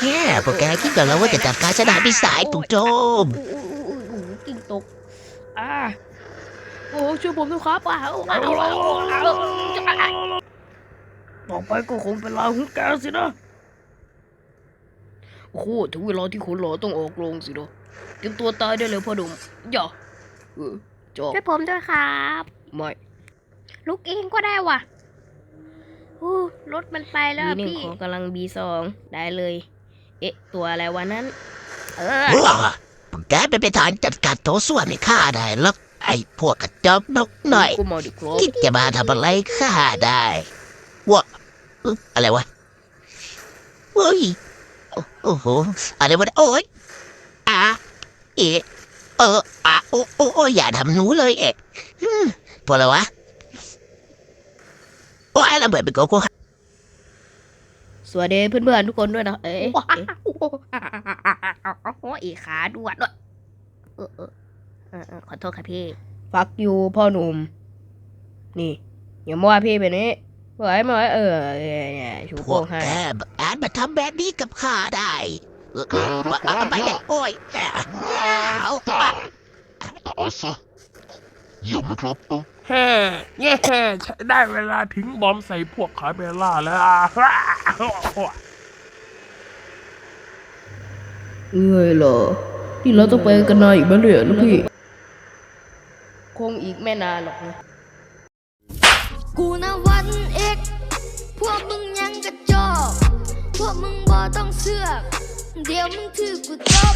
แฮ่พวกแกคิดกันแล้วว่าจะจัดการชนะพิสายถูกโจมกิ่งตกอ่าโอ้ช่วยผมด้วยครับอ่าเอาเอาเอาเอาต่อไปก็คงเป็นลาของแกสินะโอ้โหถึงเวลาที่คนหล่อต้องออกโรงสินะเตรียมตัวตายได้เลยพ่อหนุ่มอย่าเออจอบช่วยผมด้วยครับ ไม่ ลุกเองก็ได้ว่ะอู้รถมันไปแล้วบีหนึ่งพี่ ของกำลังบีสองได้เลย เอ๊ะ ตัวอะไรวะนั้น เออว้าพวกแกเป็นไปทานจัดการโถส้วมให้ข้าได้แล้วไอ้พวกกระจอกนกหน่อยก็มาดิครับคิดจะมาทำอะไรข้าได้วะอึ๊ะอะไรวะเฮ้ยโอ้โอ้โหอะไรวะเนี่ยโอ้ยอะเอะเอออะโอ้โอ้โอ้อย่าทำหนูเลยเอะอืมพอแล้ววะโอ้ย ระเบิดไปโกโก้สวัสดีเพื่อนๆทุกคนด้วยนะ เอ๊ะว้าเอ๊ะวโอ้ยขาด่วนด้วยเออเออเออเออขอโทษค่ะพี่ฟักยูพ่อหนุ่ม นี่ อย่ามาว่าพี่แบบนี้ไหวไหมเออเนี่ยชูพโป้วกงให้แกบังอาจมาทำแบบนี้กับข้าได้เออเออเอาไปเลยโอ้ยเอาไปตายซะ เยี่ยมไหมครับเอ้าแฮ่เย่ใช้ได้เวลาทิ้งบอมใส่พวกคาเบล่าแล้วอะเอ้ยเหรอที่เราต้องไปกันนานอีกบ้างเลยลูกพี่ คงอีกไม่นานหรอกนะ กูนะวันเอกพวกมึงยังกระจอก พวกมึงบ่ต้องเสือก เดี๋ยวมึงถือกูจบ